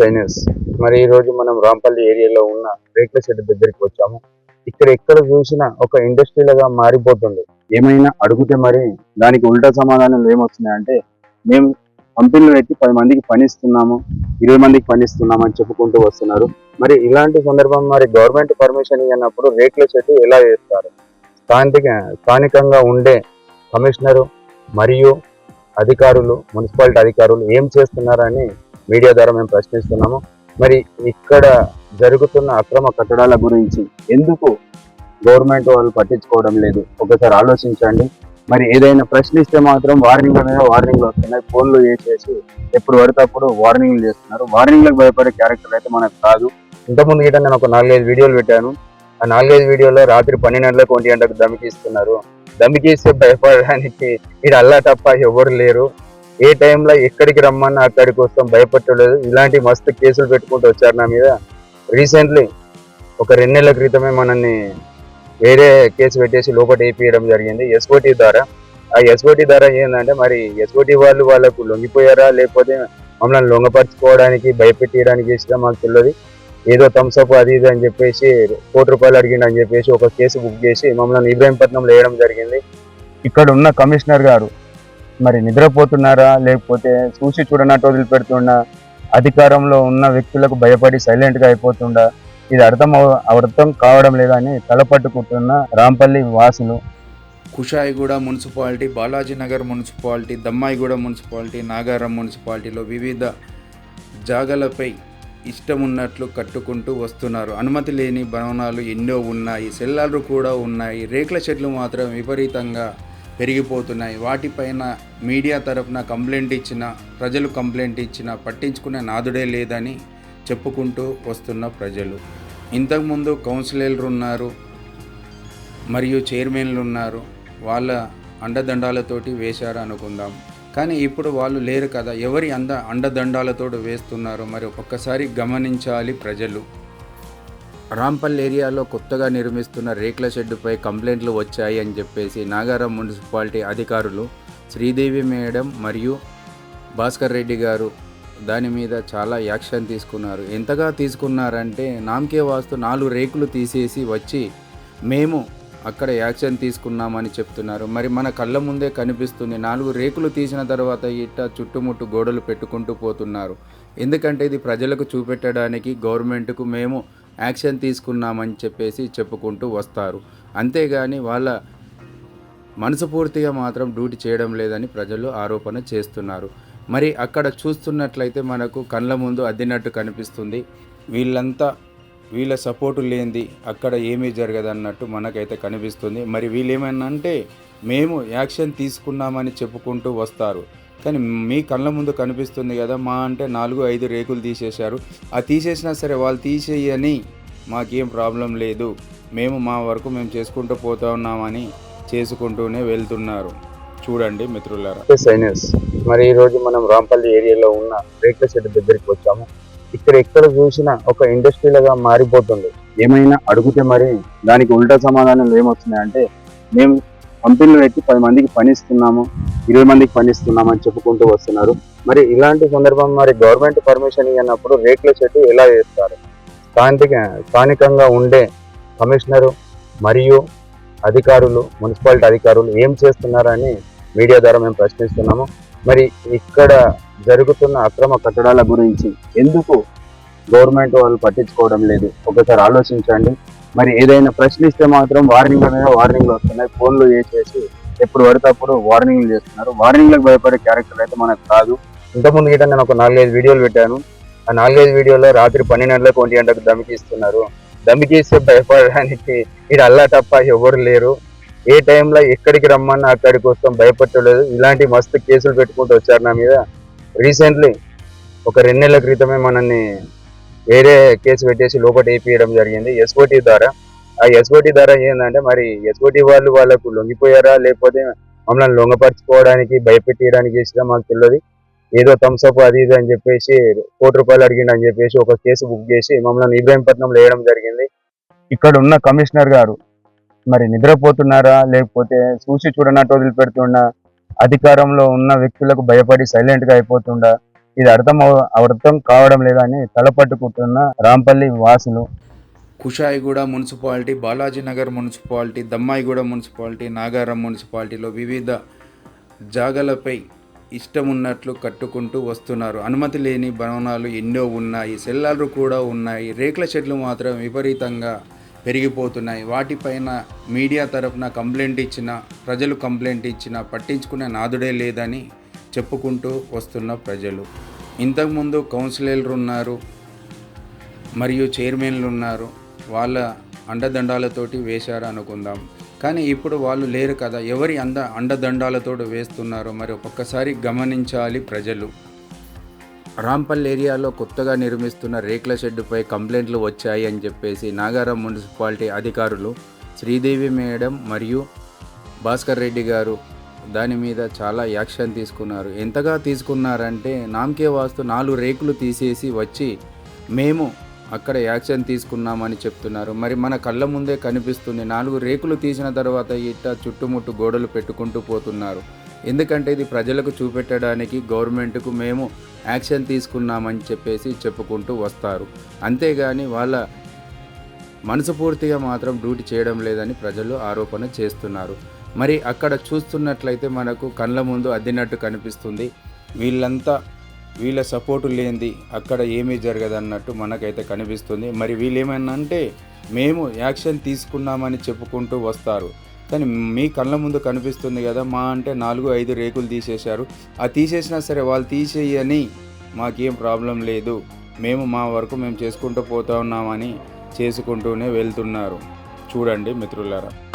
Sinus మరి ఈ రోజు మనం రాంపల్లి ఏరియాలో ఉన్న రేకుల షెడ్ దగ్గరికి వచ్చాము. ఇక్కడ ఎక్కడ చూసినా ఒక ఇండస్ట్రీలుగా మారిపోతుంది. ఏమైనా అడిగితే మరి దానికి ఉల్టా సమాధానాలు ఏమొస్తున్నాయి అంటే మేము కంపెనీలు పెట్టి పది మందికి పనిస్తున్నాము ఇరవై మందికి పనిస్తున్నాము అని చెప్పుకుంటూ వస్తున్నారు. మరి ఇలాంటి సందర్భం మరి గవర్నమెంట్ పర్మిషన్ ఇవ్వనప్పుడు రేకుల షెడ్ ఎలా చేస్తారు? స్థానిక స్థానికంగా ఉండే కమిషనరు మరియు అధికారులు మున్సిపాలిటీ అధికారులు ఏం చేస్తున్నారని మీడియా ద్వారా మేము ప్రశ్నిస్తున్నాము. మరి ఇక్కడ జరుగుతున్న అక్రమ కట్టడాల గురించి ఎందుకు గవర్నమెంట్ వాళ్ళు పట్టించుకోవడం లేదు? ఒకసారి ఆలోచించండి. మరి ఏదైనా ప్రశ్నిస్తే మాత్రం వార్నింగ్ మీద వార్నింగ్లు వస్తున్నాయి ఫోన్లు చేసేసి ఎప్పుడు పడితే అప్పుడు వార్నింగ్లు చేస్తున్నారు. వార్నింగ్లకు భయపడే క్యారెక్టర్ అయితే మనకు కాదు. ఇంతకుముందు గిట నేను ఒక నాలుగైదు వీడియోలు పెట్టాను. ఆ నాలుగైదు వీడియోలో రాత్రి పన్నెండు గంటలకు ఒంటి గంటకు దమికిస్తున్నారు దమికిస్తే భయపడడానికి ఇది అల్లా తప్ప ఎవరు లేరు. ఏ టైంలో ఎక్కడికి రమ్మన్నా అక్కడికి వస్తాం భయపట్టలేదు ఇలాంటి మస్తు కేసులు పెట్టుకుంటూ వచ్చారు నా మీద. రీసెంట్లీ ఒక రెండు నెలల క్రితమే మనల్ని వేరే కేసు పెట్టేసి లోపల వేపియడం జరిగింది. ఎస్ఓటి ద్వారా. ఆ ఎస్ఓటి ద్వారా ఏంటంటే మరి ఎస్ఓటి వాళ్ళు వాళ్ళకు లొంగిపోయారా? లేకపోతే మమ్మల్ని లొంగపరచుకోవడానికి భయపెట్టడానికి ఇష్టం మాకు తెలియదు. ఏదో థమ్స్అప్ అది ఇది అని చెప్పేసి కోటి రూపాయలు అడిగిండు అని చెప్పేసి ఒక కేసు బుక్ చేసి మమ్మల్ని ఇబ్రాహీంపట్నంలో వేయడం జరిగింది. ఇక్కడ ఉన్న కమిషనర్ గారు మరి నిద్రపోతున్నారా? లేకపోతే చూసి చూడనట్టు వదిలిపెడుతున్నా అధికారంలో ఉన్న వ్యక్తులకు భయపడి సైలెంట్గా అయిపోతుండా ఇది అర్థం అర్థం కావడం లేదని తలపట్టుకుంటున్న రాంపల్లి వాసులు. Kushaiguda municipality Balajinagar municipality Dammaiguda municipality Nagaram మున్సిపాలిటీలో వివిధ జాగలపై ఇష్టం ఉన్నట్లు కట్టుకుంటూ వస్తున్నారు. అనుమతి లేని భవనాలు ఎన్నో ఉన్నాయి. సెల్లార్లు కూడా ఉన్నాయి. రేకుల చెట్లు మాత్రం విపరీతంగా పెరిగిపోతున్నాయి. వాటిపైన మీడియా తరఫున కంప్లైంట్ ఇచ్చిన ప్రజలు కంప్లైంట్ ఇచ్చిన పట్టించుకునే నాదుడే లేదని చెప్పుకుంటూ వస్తున్న ప్రజలు. ఇంతకుముందు కౌన్సిలర్లు ఉన్నారు మరియు చైర్మన్లు ఉన్నారు. వాళ్ళ అండదండాలతోటి వేశారు అనుకుందాం. కానీ ఇప్పుడు వాళ్ళు లేరు కదా. ఎవరి అంద అండదండాలతో వేస్తున్నారు? మరి ఒక్కసారి గమనించాలి ప్రజలు. రాంపల్లి ఏరియాలో కొత్తగా నిర్మిస్తున్న రేకుల షెడ్డుపై కంప్లైంట్లు వచ్చాయి అని చెప్పేసి నాగారం మున్సిపాలిటీ అధికారులు శ్రీదేవి మేడం మరియు భాస్కర్ రెడ్డి గారు దాని మీద చాలా యాక్షన్ తీసుకున్నారు. ఎంతగా తీసుకున్నారంటే నామకే వాస్తు నాలుగు రేకులు తీసేసి వచ్చి మేము అక్కడ యాక్షన్ తీసుకున్నామని చెప్తున్నారు. మరి మన కళ్ళ ముందే కనిపిస్తుంది నాలుగు రేకులు తీసిన తర్వాత ఇట్ట చుట్టుముట్టు గోడలు పెట్టుకుంటూ పోతున్నారు. ఎందుకంటే ఇది ప్రజలకు చూపెట్టడానికి గవర్నమెంట్కు మేము యాక్షన్ తీసుకున్నామని చెప్పేసి చెప్పుకుంటూ వస్తారు. అంతేగాని వాళ్ళ మనసుపూర్తిగా మాత్రం డ్యూటీ చేయడం లేదని ప్రజలు ఆరోపణ చేస్తున్నారు. మరి అక్కడ చూస్తున్నట్లయితే మనకు కళ్ళ ముందు అద్దినట్టు కనిపిస్తుంది. వీళ్ళంతా వీళ్ళ సపోర్టు లేనిది అక్కడ ఏమీ జరగదన్నట్టు మనకైతే కనిపిస్తుంది. మరి వీళ్ళు ఏమన్నా అంటే మేము యాక్షన్ తీసుకున్నామని చెప్పుకుంటూ వస్తారు. కానీ మీ కళ్ళ ముందు కనిపిస్తుంది కదా మా అంటే నాలుగు ఐదు రేకులు తీసేశారు. ఆ తీసేసినా సరే వాళ్ళు తీసేయని మాకేం ప్రాబ్లం లేదు. మేము మా వరకు మేము చేసుకుంటూ పోతా ఉన్నామని చేసుకుంటూనే వెళ్తున్నారు. చూడండి మిత్రులారా. సైనస్. మరి ఈరోజు మనం రాంపల్లి ఏరియాలో ఉన్న రేకుల షెడ్ దగ్గరికి వచ్చాము. ఇక్కడ ఎక్కడ చూసినా ఒక ఇండస్ట్రీలుగా మారిపోతుంది. ఏమైనా అడిగితే మరి దానికి ఉల్టా సమాధానం ఏమొస్తున్నాయంటే మేము కంపెనీలు పెట్టి పది మందికి పనిస్తున్నాము ఇరవై మందికి పనిస్తున్నాము అని చెప్పుకుంటూ వస్తున్నారు. మరి ఇలాంటి సందర్భం మరి గవర్నమెంట్ పర్మిషన్ ఇవ్వనప్పుడు రేకుల చెట్టు ఎలా చేస్తారు స్థానిక స్థానికంగా ఉండే కమిషనరు మరియు అధికారులు మున్సిపాలిటీ అధికారులు ఏం చేస్తున్నారని మీడియా ద్వారా మేము ప్రశ్నిస్తున్నాము. మరి ఇక్కడ జరుగుతున్న అక్రమ కట్టడాల గురించి ఎందుకు గవర్నమెంట్ వాళ్ళు పట్టించుకోవడం లేదు? ఒకసారి ఆలోచించండి. మరి ఏదైనా ప్రశ్నిస్తే మాత్రం వార్నింగ్ మీద వార్నింగ్లు వస్తున్నాయి ఫోన్లు చేసేసి ఎప్పుడు పడితే అప్పుడు వార్నింగ్లు చేస్తున్నారు. వార్నింగ్లకు భయపడే క్యారెక్టర్ అయితే మనకు కాదు. ఇంతకుముందు గిట్ట నేను ఒక నాలుగైదు వీడియోలు పెట్టాను. ఆ నాలుగైదు వీడియోలో రాత్రి పన్నెండు గంటలకు ఒంటి గంటకు దమికిస్తున్నారు దమికిస్తే భయపడడానికి ఇది అల్లా తప్ప ఎవరు లేరు. ఏ టైంలో ఎక్కడికి రమ్మన్నా అక్కడికి వస్తాం భయపట్టలేదు ఇలాంటి మస్తు కేసులు పెట్టుకుంటూ వచ్చారు నా మీద. రీసెంట్లీ ఒక రెండు నెలల క్రితమే మనల్ని వేరే కేసు పెట్టేసి లోపల వేపియడం జరిగింది. ఎస్ఓటి ద్వారా. ఆ ఎస్ఓటి ద్వారా ఏంటంటే మరి ఎస్ఓటి వాళ్ళు వాళ్ళకు లొంగిపోయారా? లేకపోతే మమ్మల్ని లొంగపరచుకోవడానికి భయపెట్టడానికి చేసినా మాకు తెలియదు ఏదో థమ్స్అప్ అది ఇది అని చెప్పేసి కోటి రూపాయలు అడిగిండు అని చెప్పేసి ఒక కేసు బుక్ చేసి మమ్మల్ని ఇబ్రాహీంపట్నంలో వేయడం జరిగింది. ఇక్కడ ఉన్న కమిషనర్ గారు మరి నిద్రపోతున్నారా? లేకపోతే చూసి చూడనట్టు వదిలిపెడుతున్నా? అధికారంలో ఉన్న వ్యక్తులకు భయపడి సైలెంట్గా అయిపోతుండా ఇది అర్థం అర్థం కావడం లేదని తలపట్టుకుంటున్న రాంపల్లి వాసులు. Kushaiguda municipality Balajinagar municipality Dammaiguda municipality Nagaram మున్సిపాలిటీలో వివిధ జాగలపై ఇష్టం ఉన్నట్లు కట్టుకుంటూ వస్తున్నారు. అనుమతి లేని భవనాలు ఎన్నో ఉన్నాయి. సెల్లార్లు కూడా ఉన్నాయి. రేకుల చెట్లు మాత్రం విపరీతంగా పెరిగిపోతున్నాయి. వాటిపైన మీడియా తరఫున కంప్లైంట్ ఇచ్చిన ప్రజలు కంప్లైంట్ ఇచ్చిన పట్టించుకునే నాదుడే లేదని చెప్పుకుంటూ వస్తున్న ప్రజలు. ఇంతకుముందు కౌన్సిలర్లు ఉన్నారు మరియు చైర్మన్లు ఉన్నారు వాళ్ళ అండదండాలతోటి వేశారు అనుకుందాం. కానీ ఇప్పుడు వాళ్ళు లేరు కదా. ఎవరి అంద అండదండాలతో వేస్తున్నారో మరి ఒక్కసారి గమనించాలి ప్రజలు. రాంపల్ ఏరియాలో కొత్తగా నిర్మిస్తున్న రేకుల షెడ్డుపై కంప్లైంట్లు వచ్చాయి అని చెప్పేసి నాగారం మున్సిపాలిటీ అధికారులు శ్రీదేవి మేడం మరియు భాస్కర్ రెడ్డి గారు దాని మీద చాలా యాక్షన్ తీసుకున్నారు. ఎంతగా తీసుకున్నారంటే నామకే వాస్తు నాలుగు రేకులు తీసేసి వచ్చి మేము అక్కడ యాక్షన్ తీసుకున్నామని చెప్తున్నారు. మరి మన కళ్ళ ముందే కనిపిస్తుంది నాలుగు రేకులు తీసిన తర్వాత ఇట్ట చుట్టుముట్టు గోడలు పెట్టుకుంటూ పోతున్నారు. ఎందుకంటే ఇది ప్రజలకు చూపెట్టడానికి గవర్నమెంట్కు మేము యాక్షన్ తీసుకున్నామని చెప్పేసి చెప్పుకుంటూ వస్తారు. అంతేగాని వాళ్ళ మనసుపూర్తిగా మాత్రం డ్యూటీ చేయడం లేదని ప్రజలు ఆరోపణ చేస్తున్నారు. మరి అక్కడ చూస్తున్నట్లయితే మనకు కళ్ళ ముందు అద్దినట్టు కనిపిస్తుంది. వీళ్ళంతా వీళ్ళ సపోర్టు లేనిది అక్కడ ఏమీ జరగదన్నట్టు మనకైతే కనిపిస్తుంది. మరి వీళ్ళు అంటే మేము యాక్షన్ తీసుకున్నామని చెప్పుకుంటూ వస్తారు. కానీ మీ కళ్ళ ముందు కనిపిస్తుంది కదా మా అంటే నాలుగు ఐదు రేకులు తీసేశారు. ఆ తీసేసినా సరే వాళ్ళు తీసేయని మాకేం ప్రాబ్లం లేదు. మేము మా వరకు మేము చేసుకుంటూ పోతా ఉన్నామని చేసుకుంటూనే వెళ్తున్నారు. చూడండి మిత్రులారా.